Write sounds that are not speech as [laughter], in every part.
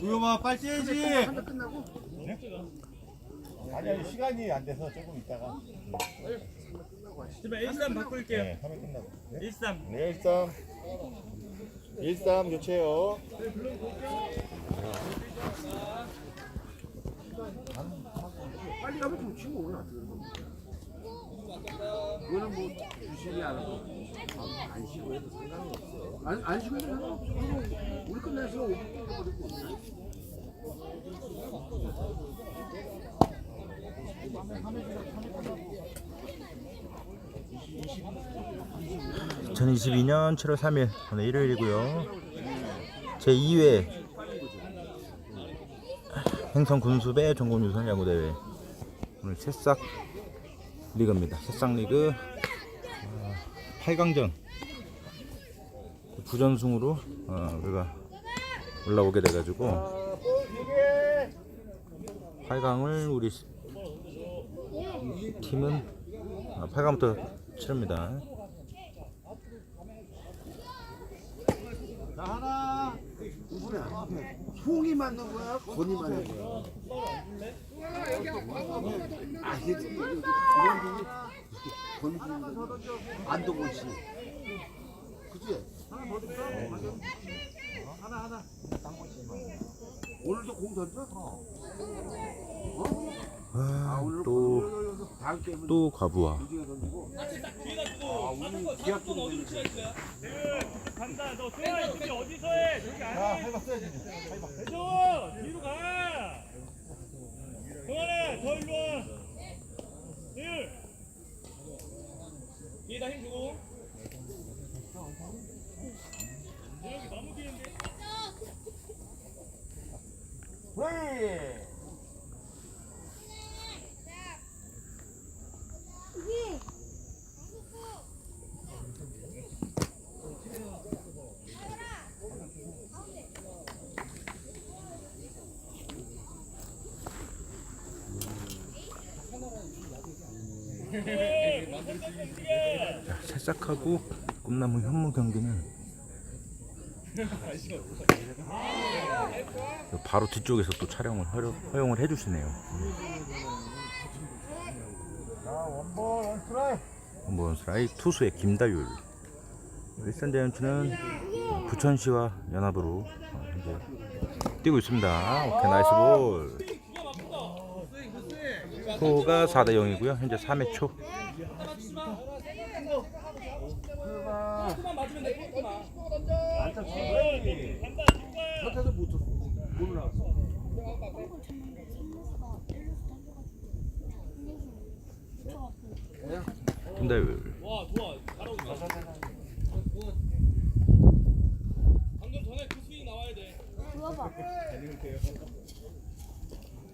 우영아 빨리 째야지. 아니 아니 시간이 안 돼서 조금 있다가 지금 1-3 바꿀게요. 네 하면 끝나고 네? 1-3. 네13 13 교체요 빨리 가면 좋지 뭐. 그거는 뭐 주식이 알아서 안 쉬고 해도 상관이 없어. 안, 안 쉬고 해도 상관없어. 그럼 우리 끝나서 5분 끊어버리고. 네. 2022년 7월 3일 오늘 일요일이고요. 제 2회 행성 군수배 전국 유선 야구 대회 오늘 새싹 리그입니다. 새싹 리그 8강전 부전승으로 어, 우리가 올라오게 돼가지고 8강을 우리 팀은 8강부터 치릅니다. 자 하나. 누구냐? 송이 맞는 거야? 건이 맞는 거야? 아 이게 건이 안동원 씨. 그치? 하나 하나. 오늘도 공 던져? 어? 아 오늘 또, 다음 게임은 또 과부하. 유지가 던지고. 아 오늘 기합 좀 던지고. 간다. 너 쏘야. 저기 어디서 해? 저기 안자 해. 해봐 써야지 해줘. 뒤로 가. 동환아, 더 일로 와. 일. 얘다 힘 주고. 너무 기는데. 자, 새싹하고 꿈나무 현무 경기는 바로 뒤쪽에서 또 촬영을 허용, 허용을 해주시네요. 한번 스트라이크 투수의 김다율. 일산 자이언츠는 어, 부천시와 연합으로 어, 현재 뛰고 있습니다. 오케이 나이스 볼. 스코어가 4대 0이고요. 현재 3회 초. 겉에서 못 쳤어. 와, 좋아. 잘하고 있어. 방금 전에 그 스윙 나와야 돼.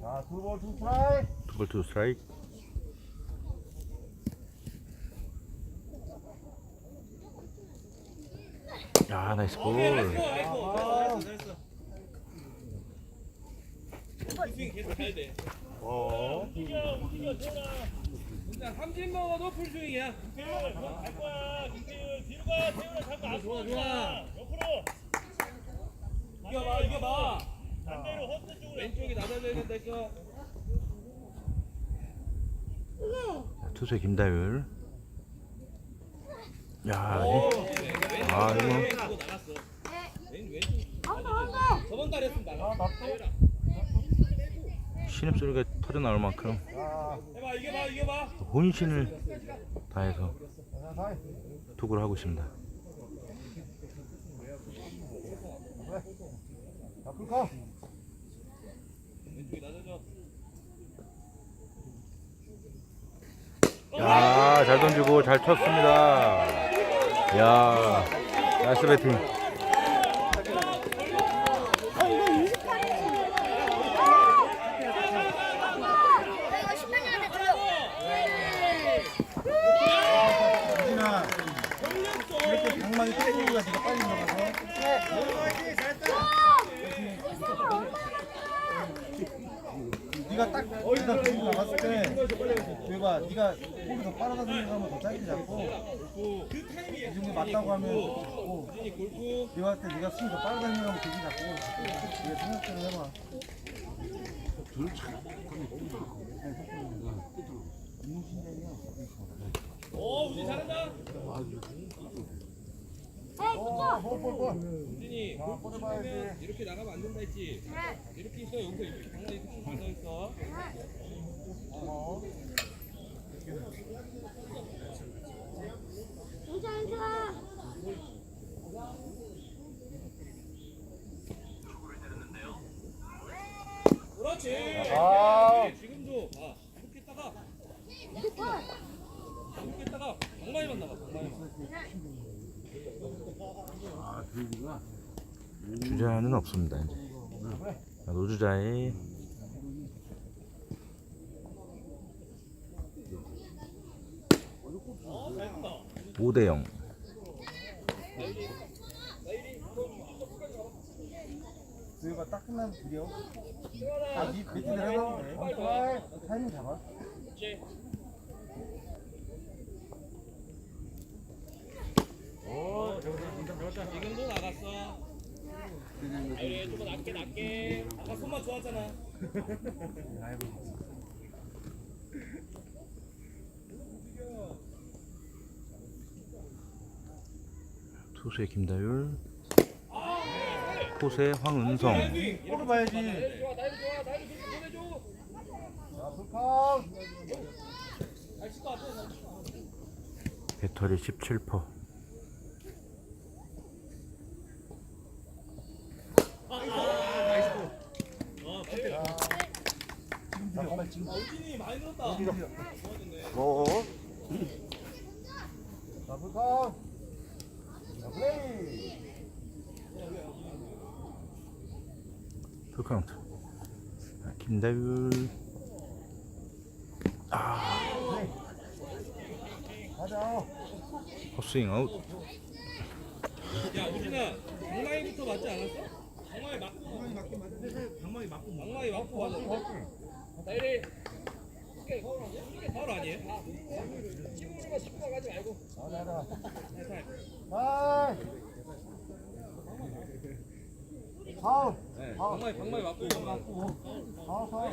자두볼 투 트라이 투볼 투 스트라이크. 야 나이스 볼. 허스 쪽으로. 왼쪽이 낮아져야 된다 했어. 투수의 김다율. 야, 이- 아 이거. 신입 소리가 터져 나올 만큼. 혼신을 다해서 투구를 하고 있습니다. 야, 잘 던지고 잘 쳤습니다. 야, 나이스 배팅. 이거 10년째 들려. 유진아 이렇게 네가 딱 네가 지금 나갔을 때 대봐 네가 볼이 더 빠르다 생각하면 더 짧게 잡고 이 정도 맞다고 하면 고. 네가 할때 네가 스윙 더 빠르다 생각하면 되게 잡고. 네가 생각대로 해봐. 어 우진 잘한다. 우진이 골프 치면 이렇게 나가면 안 된다 했지? 이렇게 있어? 여기서 이렇게 이렇게 쭉 가서 있어 괜찮아. 그렇지 아. 지금도 아 이렇게 했다가 이렇게 했다가 방망이만 나가 방망이만 아, 들기가 주자는 없습니다. 이제 자, 노주자의 오대 0. 너희가 딱 끝나면 드려 아 니, 밑에 내려가면 돼 타이밍 잡아 지금도 나갔어 아이 좀만 낮게 낮게 아까 손만 좋았잖아 투수의 김다율, 포수의 황은성. 볼을 봐야지 좋아 좋아 보내줘 배터리 17%. 잠깐만 지금 우진이 많이 늘었다 어? 자 풀카운트 자 플레이 풀카운트. 자, 김다율. 가자 헛스윙 아웃. 야 우진아 방망이부터 맞지 않았어? 방망이 맞고 방망이 맞긴 맞는데 방망이 맞고 방망이 맞고 맞았어 나이리 이게 파울 아니에요? 치고만 치고 가지 말고 하이 파울 네, 방망이 방망이 맞고 파울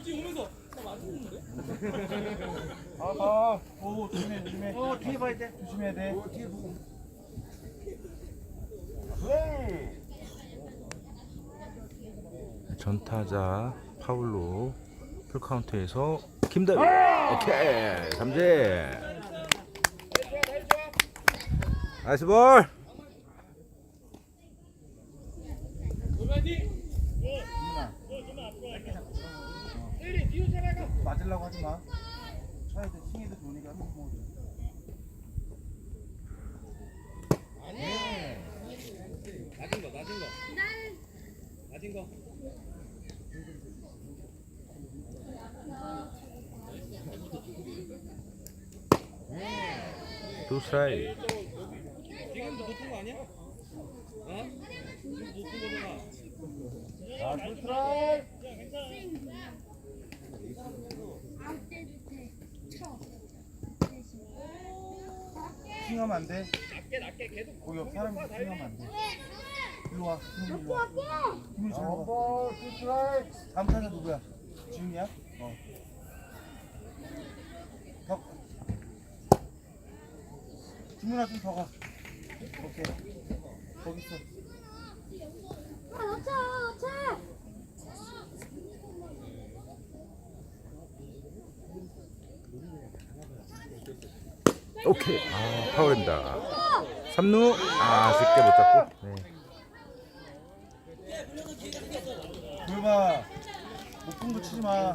우진 오면서 나 맞추는데? 파울 파울 오 조심해 조심해 어 뒤에 봐야 돼 조심해야 돼 뒤에 보고 플레이 전타자 파울로 풀카운트에서 김다율. 오케이. 삼진. 나이스 볼. 조만디 이민아 내리 뒤로 잡아가 맞으려고 하지 마 쳐야 돼 스윙에도 좋으니까 한번 보고 낮은 거 낮은 거 낮은 거 두 스트라이크. 지금도 높은 거 아니야? 어? 지금 높은 거잖아 자 풀트라 이 스윙하면 안돼? 낮게 낮게 계속 거기 옆 사람이 스윙하면 안 돼. 일로 와. 스윙 일로 와. 잘로 와 풀트라이 다음 타자 누구야? 지훈이야? 어 더. 주문아 좀더 가. 오케이. 거기 있어. 아, 넣자, 넣자. 오케이. 아, 파울입니다. 3루. 아, 쉽게 못 잡고. 네. 돌봐. 거 치지 마.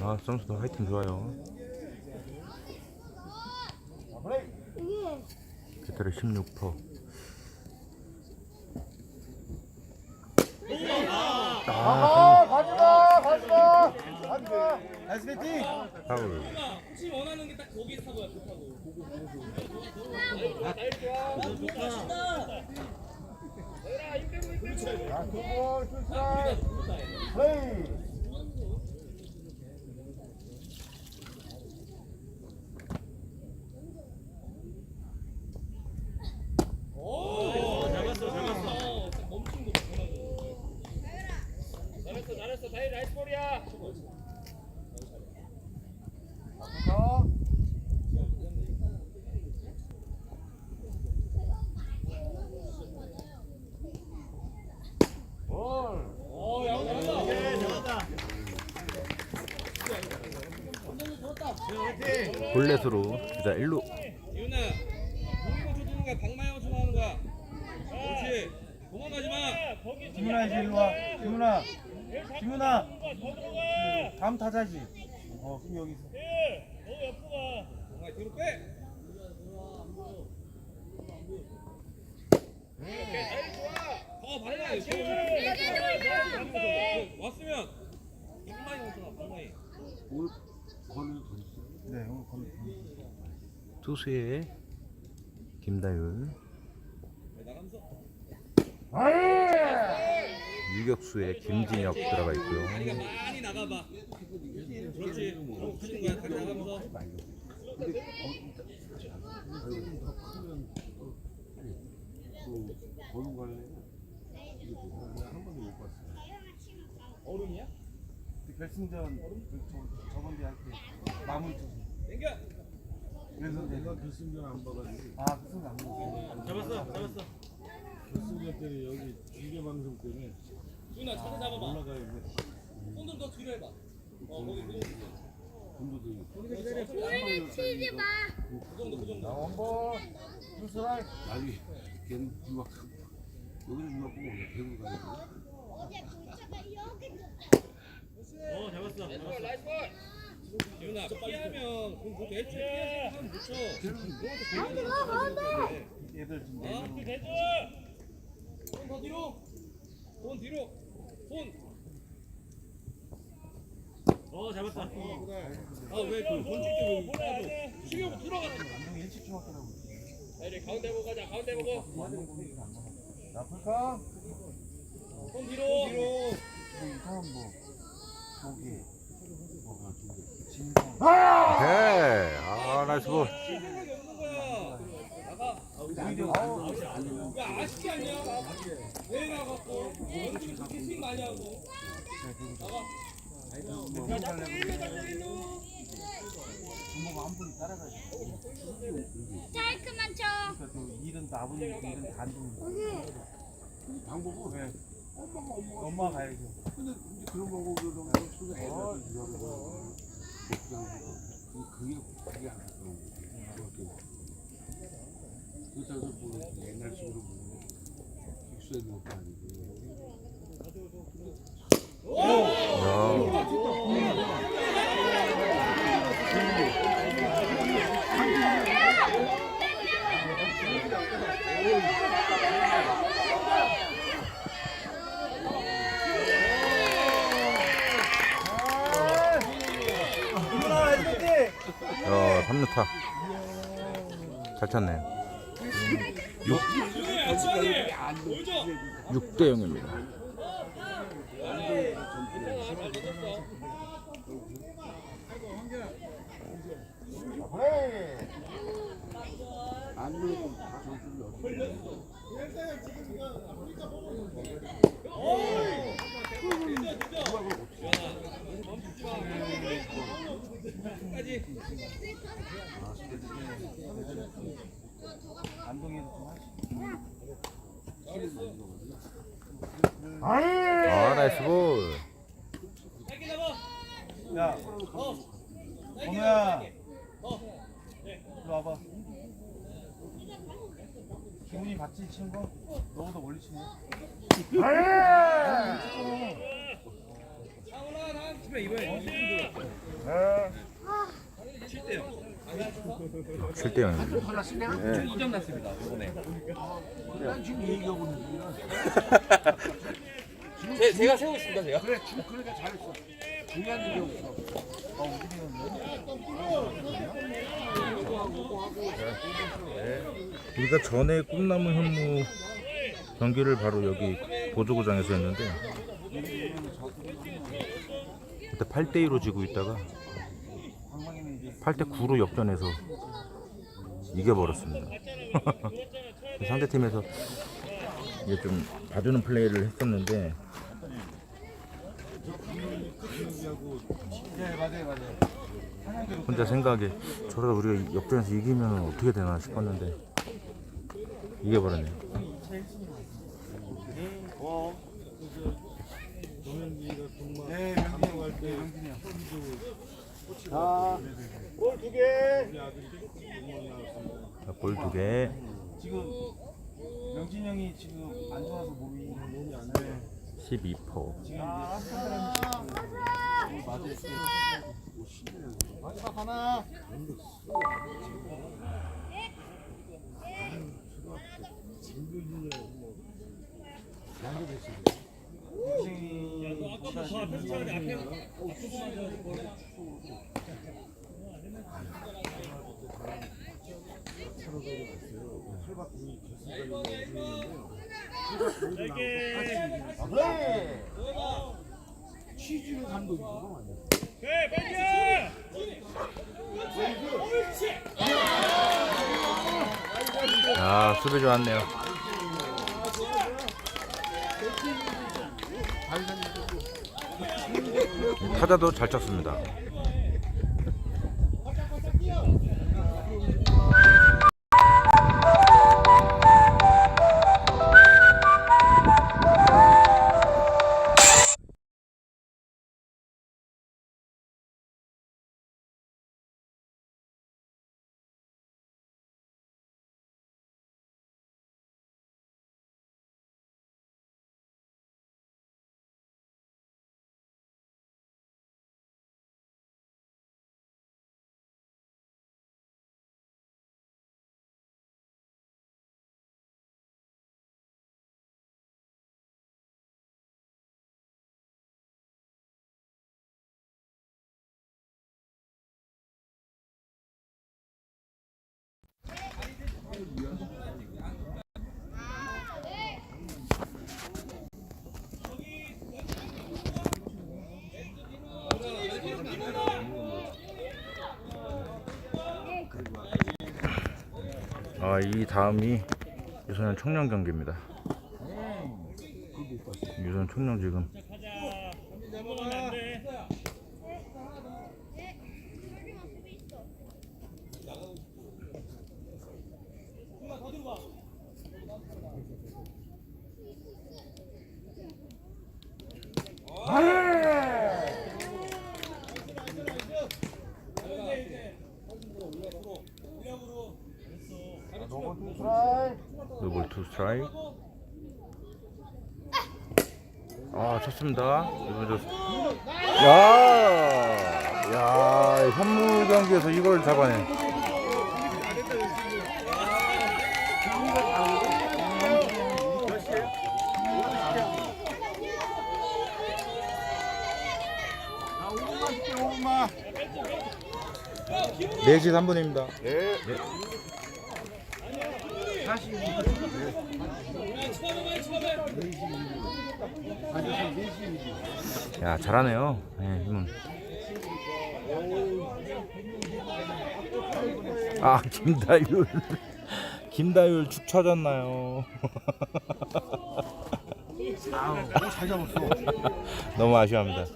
아, 선수들 화이팅 좋아요. 자, 플레이. 이게 배터리 16%. 아, 아, 가지마, 가지마, 가지마. 나이스 배팅. 파울. 아 투볼, 투스트라이크. 플레이. 오, 잡았어, 잡았어. 멈춘 거 보라고. 잘했어, 잘했어. 다이 나이스 볼이야. 자, 볼. 어, 야, 잘한다. 오케이, 잘한다. 볼넷으로 주자 1루 이윤아, 누구 주는 거야? 박마영 주는 거야. 그렇지. 도망가지 마. 김윤아 이제 일로 와. 김윤아. 김윤아. 다음 타자지. 어, 그럼 여기서. 동아 뒤로 빼. 더 발라. 왔으면. 박마이. 오늘 거는 던졌어. 네, 오늘 거기. 투수의 김다율 유격수의 김진혁 들어가 있고요 많이 나가봐. 그렇지. 어, 거야. 나가면서. 갈래는? 한 번도 못 봤어. 얼음이야? 결승전 그 저, 저번 대회 할때 마무리 투수. 그래서 내가 결승전 안 봐가지고 아, 그승 안 먹었어. 잡았어. 잡았어. 결승전 때는 여기 중계 방송 때문에 준아 차례 잡아봐. 올라가야 돼. 손좀 더 뒤로 해봐. 어, 거기 그 정도. 돈도 들고. 우리는 치지 마. 그 정도, 그 자, 정도. 원볼. 투스트라이크. 나중에 걔는 유학 여기는 유학 보고 대구 가야 어, 잡았어. 잡았어. 볼. 지훈아, 피하면 공 그렇게 애초에 피하지 못 쳐. 가운데 가, 가운데. 얘들 지금 어? 네 명. 대줘. 손더 뒤로. 손 뒤로. 손. 어, 잡았다. 아, 왜그 던질 때왜 수비하고 들어가는 거야. 감독이 일찍 중학교라고. 자, 이제 가운데 보고 가자. 가운데 보고. 자, 풀카. 손 뒤로. 뒤로. 뭐 이상한 뭐 뭐가 진성. 오케이 아 나이스 볼 따라가지고 사이클만 쳐. 일은 또 아버님 일은 여기. 방법은 왜? 엄마 가야죠. 근데 이제 그런 거고 그런 거 그게 그게 안 그런 거 그렇다고 뭐 옛날 식으로 뭐 픽스해 놓은 것도 아니고 야 야, 3루타 잘. 보여줘. 6대 0입니다 그래. 안 그래도 다 점수를 얻어 끝까지. 안동에서 좀 하시. 아 나이스 볼 짧게 잡아. 야, 어. 건우야. 어. 이리 와봐. 기분이 봤지 치는 거? 너보다 멀리 치네. 상훈아, 난 집에 이번에 네. 7대요. 7대 0입니다 2점 났습니다. 이번에. 난 지금 얘기하고 있는 중이야 [laughs] 제, 제가 세우고 있습니다, 제가. 그래 지금 그러니까 잘했어 중요한 일이 없어 어, 우진이는 우리가 전에 꿈나무 현무 경기를 바로 여기 보조구장에서 했는데 그때 8대 2로 지고 있다가 8대 9로 역전해서 이겨버렸습니다. [laughs] 상대팀에서 이게 좀 봐주는 플레이를 했었는데 네. 혼자 생각에 저러다 우리가 역전해서 이기면 어떻게 되나 싶었는데 이겨버렸네요. 네 명진이 형 갈게 형. 볼두 개. 골두 개. 지금 명진이 형이 지금 안 좋아서 몸이 몸이 안 돼. 12포. 지금 이제 맞을 때 마지막 하나. 아 수비 좋았네요. 타자도 잘 쳤습니다. 아 이 다음이 유소년 청년 경기입니다. 유소년 청년 지금 노볼 투 스트라이크. 아 쳤습니다. 이번 저 야, 야 현무 경기에서 이걸 잡아내. 네시 3분입니다. 야 잘하네요. 네, 힘은. 아 [laughs] 김다율 김다율 축 처졌나요? 잘 [laughs] 잡았어. 너무 아쉬워합니다.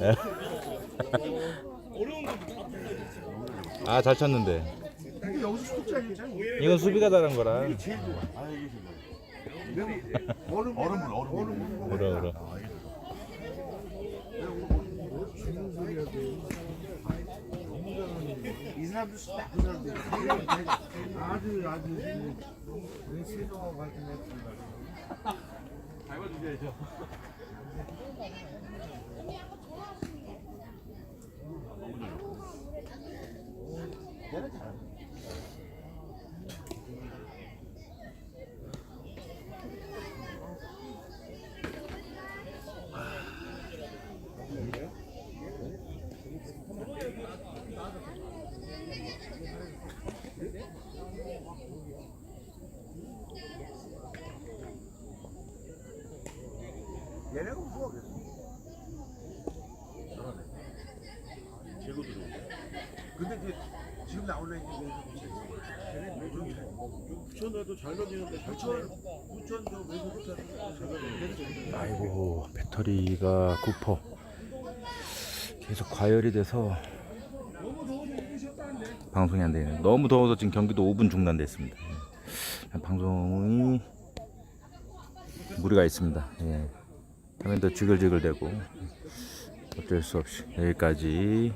예. [laughs] 아 잘 쳤는데. 이건 수비가 잘한 거라. 얼음 얼음물 얼음물. 이 사람도 수다 그 사람도 아주 아주 우리 세종하고 같은 애 뭐, 얘는 잘하네. 근데 이제 지금 나오는 이제 부천에도 잘 던지는데 부천 부천 저 외국도 잘 아이고 배터리가 9% 계속 과열이 돼서 방송이 안 되네요. 너무 더워서 지금 경기도 5분 중단됐습니다. 예. 방송이 무리가 있습니다. 예. 화면도 지글지글대고 어쩔 수 없이 여기까지